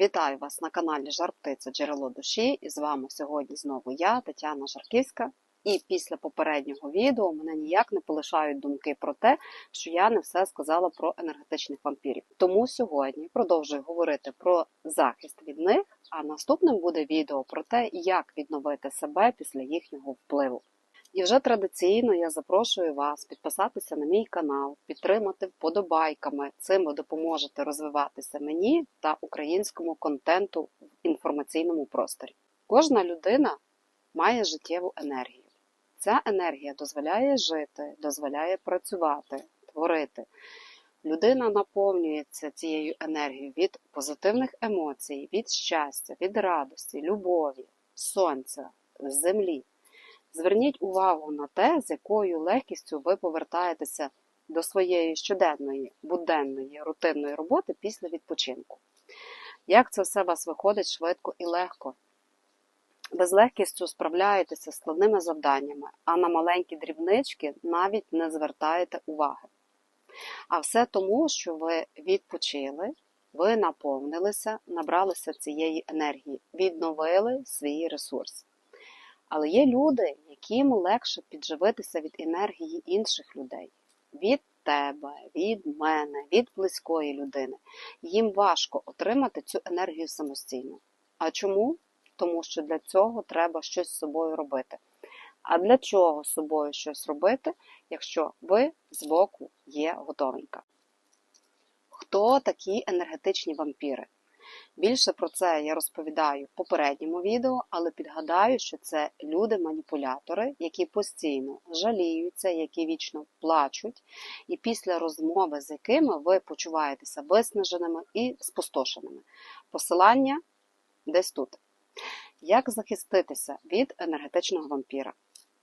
Вітаю вас на каналі Жар Птиця Джерело душі. І з вами сьогодні знову я, Тетяна Жарківська. І після попереднього відео мене ніяк не полишають думки про те, що я не все сказала про енергетичних вампірів. Тому сьогодні продовжую говорити про захист від них, а наступним буде відео про те, як відновити себе після їхнього впливу. І вже традиційно я запрошую вас підписатися на мій канал, підтримати вподобайками. Цим ви допоможете розвиватися мені та українському контенту в інформаційному просторі. Кожна людина має життєву енергію. Ця енергія дозволяє жити, дозволяє працювати, творити. Людина наповнюється цією енергією від позитивних емоцій, від щастя, від радості, любові, сонця, землі. Зверніть увагу на те, з якою легкістю ви повертаєтеся до своєї щоденної, буденної, рутинної роботи після відпочинку. Як це все у вас виходить швидко і легко? Ви з легкістю справляєтеся складними завданнями, а на маленькі дрібнички навіть не звертаєте уваги. А все тому, що ви відпочили, ви наповнилися, набралися цієї енергії, відновили свій ресурс. Але є люди, яким легше підживитися від енергії інших людей, від тебе, від мене, від близької людини. Їм важко отримати цю енергію самостійно. А чому? Тому що для цього треба щось з собою робити. А для чого з собою щось робити, якщо ви збоку є готовенька? Хто такі енергетичні вампіри? Більше про це я розповідаю в попередньому відео, але підгадаю, що це люди-маніпулятори, які постійно жаліються, які вічно плачуть, і після розмови з якими ви почуваєтеся виснаженими і спустошеними. Посилання десь тут. Як захиститися від енергетичного вампіра?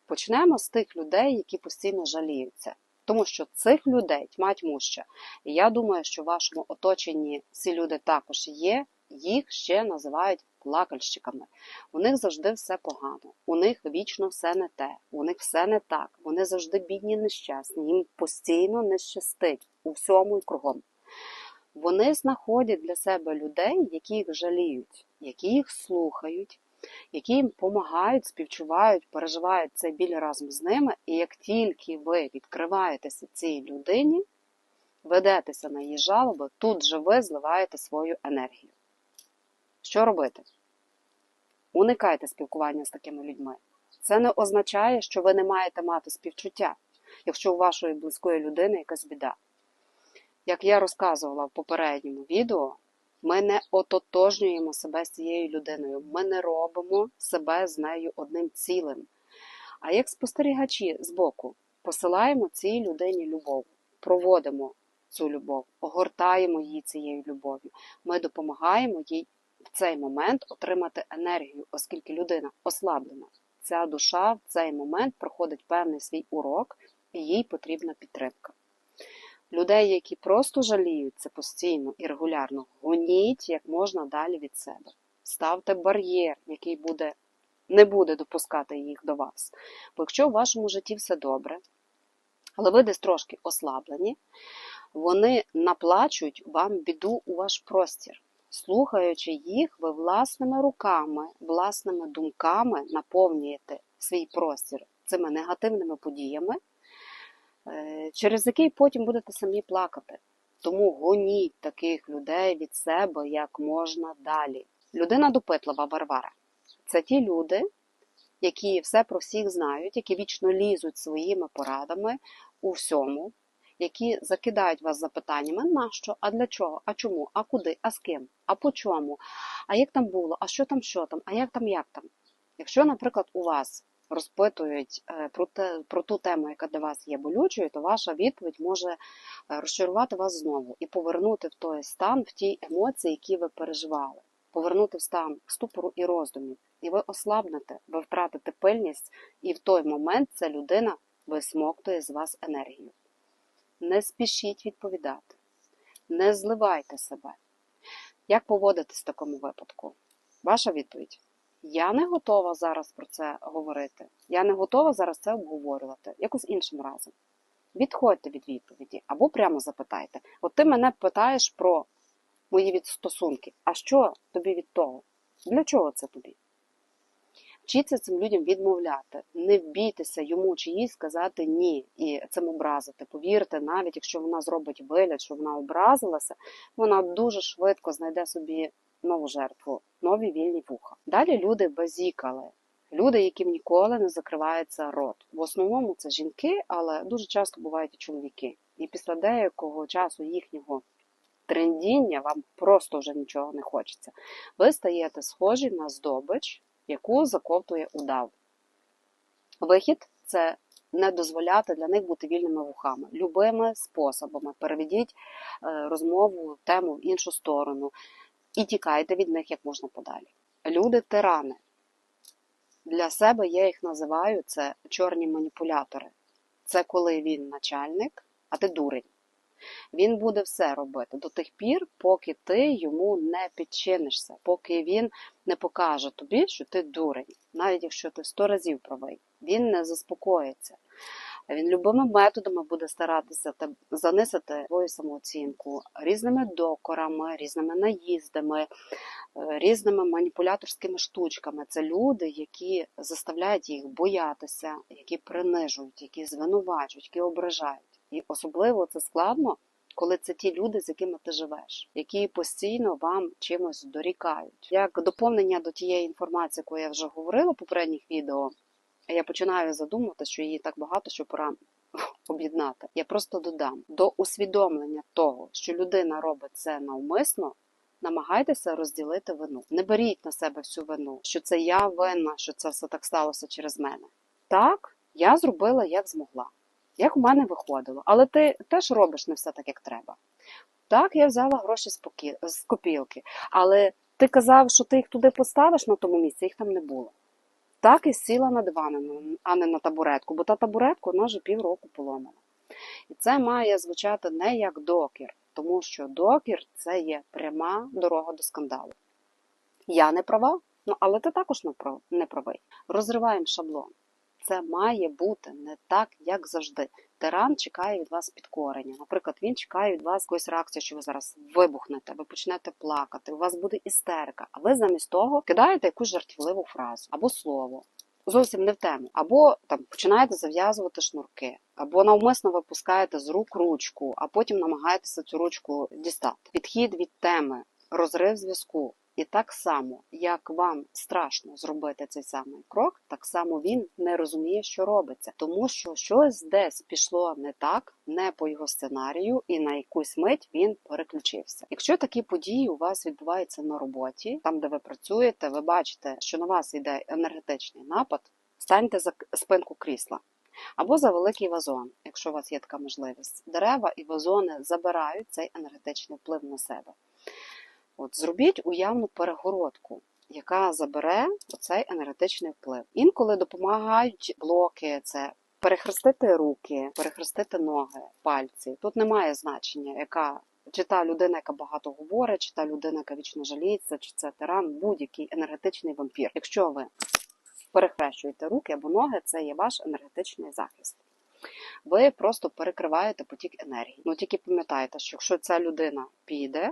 Почнемо з тих людей, які постійно жаліються. Тому що цих людей тьма тьмуща. І я думаю, що в вашому оточенні ці люди також є, їх ще називають плакальщиками. У них завжди все погано, у них вічно все не те, у них все не так. Вони завжди бідні, нещасні, їм постійно не щастить у всьому і кругом. Вони знаходять для себе людей, які їх жаліють, які їх слухають, які їм допомагають, співчувають, переживають цей біль разом з ними. І як тільки ви відкриваєтеся цій людині, ведетеся на її жалоби, тут же ви зливаєте свою енергію. Що робити? Уникайте спілкування з такими людьми. Це не означає, що ви не маєте мати співчуття, якщо у вашої близької людини якась біда. Як я розказувала в попередньому відео, ми не ототожнюємо себе з цією людиною, ми не робимо себе з нею одним цілим. А як спостерігачі збоку посилаємо цій людині любов, проводимо цю любов, огортаємо її цією любов'ю. Ми допомагаємо їй в цей момент отримати енергію, оскільки людина ослаблена. Ця душа в цей момент проходить певний свій урок, і їй потрібна підтримка. Людей, які просто жаліються постійно і регулярно, гоніть як можна далі від себе. Ставте бар'єр, який буде, не буде допускати їх до вас. Бо якщо в вашому житті все добре, але ви десь трошки ослаблені, вони наплачуть вам біду у ваш простір. Слухаючи їх, ви власними руками, власними думками наповнюєте свій простір цими негативними подіями, через який потім будете самі плакати. Тому гоніть таких людей від себе як можна далі. Людина допитлива Варвара. Це ті люди, які все про всіх знають, які вічно лізуть своїми порадами у всьому, які закидають вас запитаннями, нащо, а для чого, а чому, а куди, а з ким, а по чому, а як там було, а що там, що там, а як там, як там. Якщо, наприклад, у вас розпитують про те, про ту тему, яка для вас є болючою, то ваша відповідь може розчарувати вас знову і повернути в той стан, в ті емоції, які ви переживали, повернути в стан ступору і роздумів. І ви ослабнете, ви втратите пильність, і в той момент ця людина висмоктує з вас енергію. Не спішіть відповідати, не зливайте себе. Як поводитись в такому випадку? Ваша відповідь. Я не готова зараз про це говорити. Я не готова зараз це обговорювати. Якось іншим разом. Відходьте від відповіді або прямо запитайте. От ти мене питаєш про мої від стосунки. А що тобі від того? Для чого це тобі? Вчіться цим людям відмовляти, не бійтеся йому чи їй сказати ні і цим образити. Повірте, навіть якщо вона зробить вигляд, що вона образилася, вона дуже швидко знайде собі нову жертву, нові вільні вуха. Далі люди базікали. Люди, яким ніколи не закривається рот. В основному це жінки, але дуже часто бувають і чоловіки. І після деякого часу їхнього трендіння вам просто вже нічого не хочеться. Ви стаєте схожі на здобич, яку заковтує удав. Вихід це не дозволяти для них бути вільними вухами. Любими способами переведіть е, розмову, тему в іншу сторону і тікайте від них як можна подалі. Люди тирани. Для себе я їх називаю це чорні маніпулятори. Це коли він начальник, а ти дурень. Він буде все робити до тих пір, поки ти йому не підчинишся, поки він не покаже тобі, що ти дурень, навіть якщо ти сто разів правий, він не заспокоїться. Він любими методами буде старатися занизити твою самооцінку різними докорами, різними наїздами, е, різними маніпуляторськими штучками. Це люди, які заставляють їх боятися, які принижують, які звинувачують, які ображають. І особливо це складно, коли це ті люди, з якими ти живеш, які постійно вам чимось дорікають. Як доповнення до тієї інформації, яку я вже говорила в попередніх відео, я починаю задумувати, що її так багато, що пора об'єднати. Я просто додам до усвідомлення того, що людина робить це навмисно. Намагайтеся розділити вину. Не беріть на себе всю вину, що це я винна, що це все так сталося через мене. Так, я зробила як змогла, як у мене виходило, але ти теж робиш не все так, як треба. Так, я взяла гроші з, поки... з копілки, але ти казав, що ти їх туди поставиш на тому місці, їх там не було. Так і сіла на диван, а не на табуретку, бо та табуретка вона вже півроку поломана. І це має звучати не як докір, тому що докір це є пряма дорога до скандалу. Я не права, ну але ти також не правий. Розриваємо шаблон. Це має бути не так, як завжди. Тиран чекає від вас підкорення. Наприклад, він чекає від вас якоїсь реакції, що ви зараз вибухнете, ви почнете плакати, у вас буде істерика, а ви замість того кидаєте якусь жартівливу фразу або слово. Зовсім не в тему, або там починаєте зав'язувати шнурки, або навмисно випускаєте з рук ручку, а потім намагаєтеся цю ручку дістати. Підхід від теми, розрив зв'язку. І так само, як вам страшно зробити цей самий крок, так само він не розуміє, що робиться, тому що щось десь пішло не так, не по його сценарію, і на якусь мить він переключився. Якщо такі події у вас відбуваються на роботі, там де ви працюєте, ви бачите, що на вас йде енергетичний напад, станьте за спинку крісла. Або за великий вазон, якщо у вас є така можливість. Дерева і вазони забирають цей енергетичний вплив на себе. От зробіть уявну перегородку, яка забере оцей енергетичний вплив. Інколи допомагають блоки, це перехрестити руки, перехрестити ноги, пальці. Тут немає значення, яка чи та людина, яка багато говорить, чи та людина, яка вічно жаліється, чи це тиран, будь-який енергетичний вампір. Якщо ви перехрещуєте руки або ноги, це є ваш енергетичний захист. Ви просто перекриваєте потік енергії. Ну тільки пам'ятайте, що якщо ця людина піде,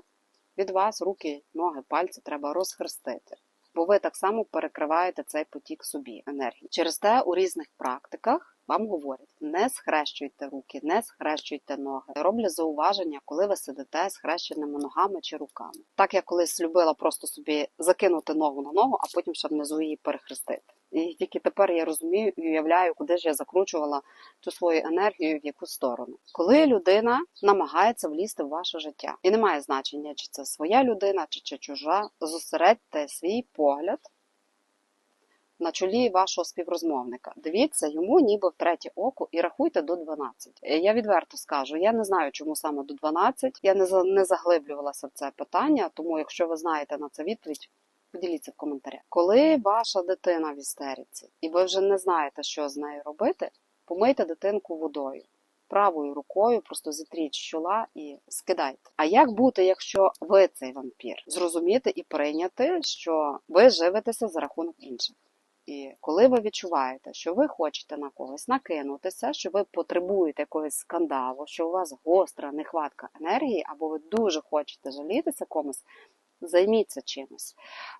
від вас руки, ноги, пальці треба розхрестити. Бо ви так само перекриваєте цей потік собі енергії. Через те у різних практиках вам говорять: не схрещуйте руки, не схрещуйте ноги. Роблять зауваження, коли ви сидите з хрещеними ногами чи руками. Так я колись любила просто собі закинути ногу на ногу, а потім ще внизу її перехрестити. І тільки тепер я розумію і уявляю, куди ж я закручувала цю свою енергію в яку сторону. Коли людина намагається влізти в ваше життя, і немає значення, чи це своя людина, чи, чи чужа, зосередьте свій погляд на чолі вашого співрозмовника. Дивіться йому ніби в третє око і рахуйте до 12. Е, Я відверто скажу, я не знаю, чому саме до 12. Я не заглиблювалася в це питання, тому якщо ви знаєте на це відповідь. Поділіться в коментарях. Коли ваша дитина в істериці, і ви вже не знаєте, що з нею робити, помийте дитинку водою. Правою рукою просто зітріть чола і скидайте. А як бути, якщо ви цей вампір? Зрозуміти і прийняти, що ви живетеся за рахунок інших. І коли ви відчуваєте, що ви хочете на когось накинутися, що ви потребуєте якогось скандалу, що у вас гостра нехватка енергії, або ви дуже хочете жалітися комусь, займіться чимось.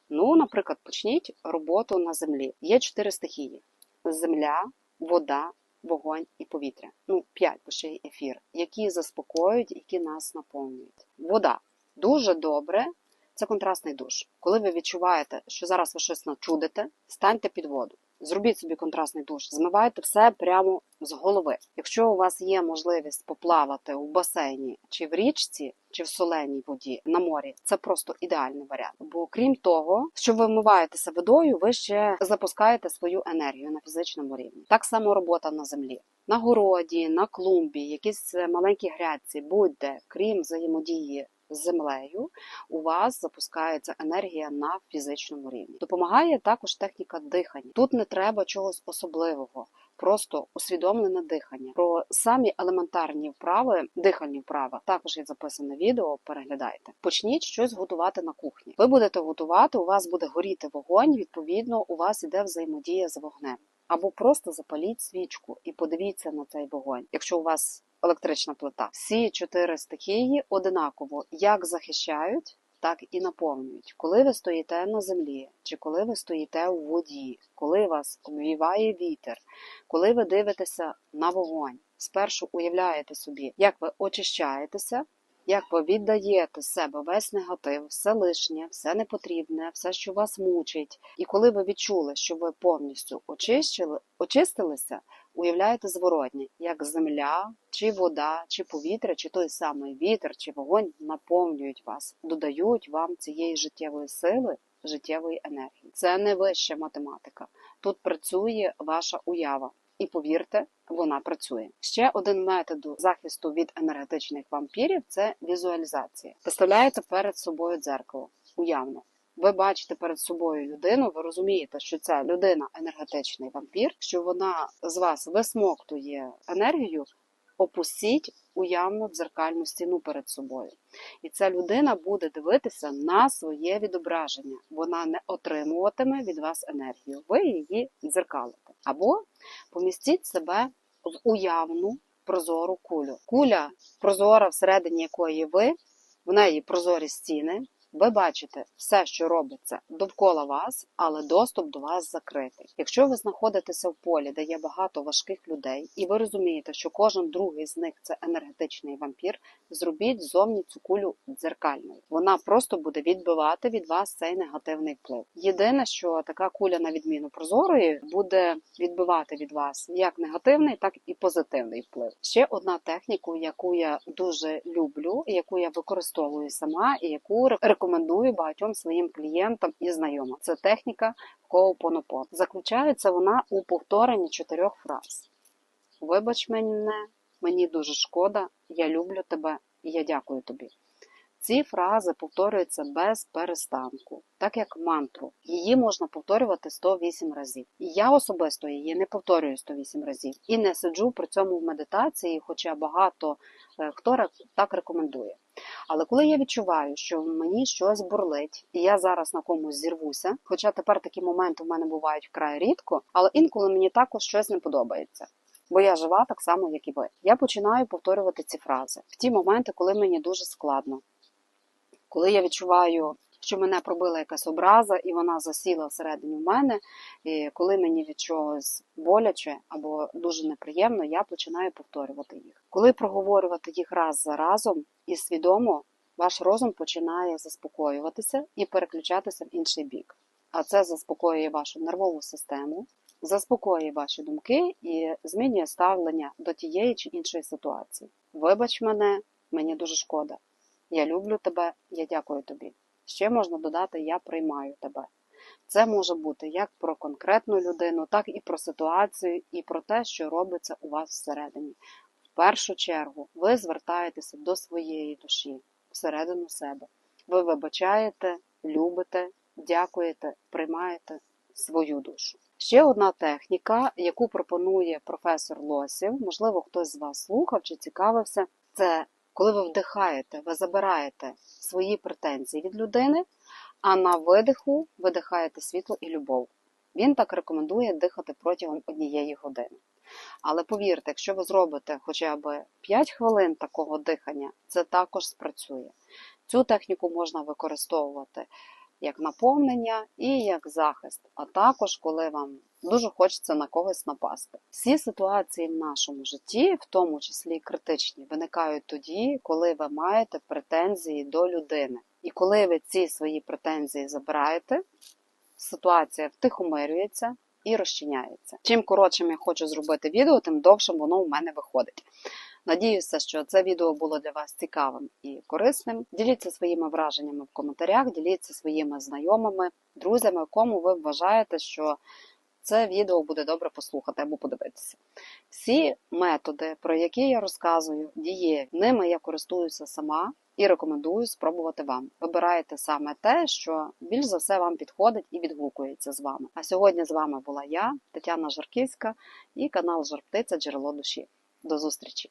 Ну, наприклад, почніть роботу на землі. Є чотири стихії: земля, вода, вогонь і повітря. Ну, п'ять, бо ще й ефір, які заспокоюють, які нас наповнюють. Вода дуже добре. Це контрастний душ. Коли ви відчуваєте, що зараз ви щось начудите, станьте під воду. Зробіть собі контрастний душ, змивайте все прямо з голови. Якщо у вас є можливість поплавати у басейні чи в річці, чи в соленій воді на морі, це просто ідеальний варіант. Бо крім того, що ви вмиваєтеся водою, ви ще запускаєте свою енергію на фізичному рівні. Так само робота на землі. На городі, на клумбі, якісь маленькі грядці, будь-де, крім взаємодії землею, у вас запускається енергія на фізичному рівні. Допомагає також техніка дихання. Тут не треба чогось особливого. Просто усвідомлене дихання. Про самі елементарні вправи, дихальні вправи, також є записане відео. Переглядайте. Почніть щось готувати на кухні. Ви будете готувати, у вас буде горіти вогонь. Відповідно, у вас іде взаємодія з вогнем. Або просто запаліть свічку і подивіться на цей вогонь. Якщо у вас електрична плита, всі чотири стихії одинаково як захищають. Так і наповнюють, коли ви стоїте на землі, чи коли ви стоїте у воді, коли вас обвіває вітер, коли ви дивитеся на вогонь, спершу уявляєте собі, як ви очищаєтеся, як ви віддаєте себе весь негатив, все лишнє, все непотрібне, все, що вас мучить. І коли ви відчули, що ви повністю очищили, очистилися, уявляєте зворотні, як земля, чи вода, чи повітря, чи той самий вітер, чи вогонь наповнюють вас, додають вам цієї життєвої сили, життєвої енергії. Це не вища математика. Тут працює ваша уява. І повірте, вона працює. Ще один метод захисту від енергетичних вампірів це візуалізація. Представляєте перед собою дзеркало уявно. Ви бачите перед собою людину, ви розумієте, що ця людина енергетичний вампір, що вона з вас висмоктує енергію, опустіть уявну дзеркальну стіну перед собою. І ця людина буде дивитися на своє відображення. Вона не отримуватиме від вас енергію. Ви її дзеркалите. Або помістіть себе в уявну прозору кулю. Куля прозора, всередині якої ви, в неї прозорі стіни. Ви бачите все, що робиться довкола вас, але доступ до вас закритий. Якщо ви знаходитеся в полі, де є багато важких людей, і ви розумієте, що кожен другий з них це енергетичний вампір, зробіть зовні цю кулю дзеркальною. Вона просто буде відбивати від вас цей негативний вплив. Єдине, що така куля, на відміну прозорої, буде відбивати від вас як негативний, так і позитивний вплив. Ще одна техніка, яку я дуже люблю, яку я використовую сама, і яку рекомендую багатьом своїм клієнтам і знайомим. Це техніка Ho'oponopono. Заключається вона у повторенні чотирьох фраз: Вибач мене, мені дуже шкода, я люблю тебе і я дякую тобі. Ці фрази повторюються без перестанку, так як мантру. Її можна повторювати 108 разів. І я особисто її не повторюю 108 разів і не сиджу при цьому в медитації, хоча багато е, хто так рекомендує. Але коли я відчуваю, що мені щось бурлить, і я зараз на комусь зірвуся, хоча тепер такі моменти в мене бувають вкрай рідко, але інколи мені також щось не подобається. Бо я жива так само, як і ви. Я починаю повторювати ці фрази в ті моменти, коли мені дуже складно, коли я відчуваю, що мене пробила якась образа, і вона засіла всередині в мене, і коли мені від чогось боляче або дуже неприємно, я починаю повторювати їх. Коли проговорювати їх раз за разом і свідомо, ваш розум починає заспокоюватися і переключатися в інший бік. А це заспокоює вашу нервову систему, заспокоює ваші думки і змінює ставлення до тієї чи іншої ситуації. Вибач мене, мені дуже шкода. Я люблю тебе, я дякую тобі. Ще можна додати Я приймаю тебе. Це може бути як про конкретну людину, так і про ситуацію, і про те, що робиться у вас всередині. В першу чергу ви звертаєтеся до своєї душі, всередину себе. Ви вибачаєте, любите, дякуєте, приймаєте свою душу. Ще одна техніка, яку пропонує професор Лосів, можливо, хтось з вас слухав чи цікавився, це коли ви вдихаєте, ви забираєте свої претензії від людини, а на видиху видихаєте світло і любов. Він так рекомендує дихати протягом однієї години. Але повірте, якщо ви зробите хоча б 5 хвилин такого дихання, це також спрацює. Цю техніку можна використовувати як наповнення і як захист, а також коли вам дуже хочеться на когось напасти. Всі ситуації в нашому житті, в тому числі критичні, виникають тоді, коли ви маєте претензії до людини. І коли ви ці свої претензії забираєте, ситуація втихомирюється і розчиняється. Чим коротшим я хочу зробити відео, тим довшим воно у мене виходить. Надіюся, що це відео було для вас цікавим і корисним. Діліться своїми враженнями в коментарях, діліться своїми знайомими, друзями, кому ви вважаєте, що це відео буде добре послухати або подивитися. Всі методи, про які я розказую, дієві. Ними я користуюся сама і рекомендую спробувати вам. Вибирайте саме те, що більш за все вам підходить і відгукується з вами. А сьогодні з вами була я, Тетяна Жарківська, і канал Жарптиця Джерело душі. До зустрічі!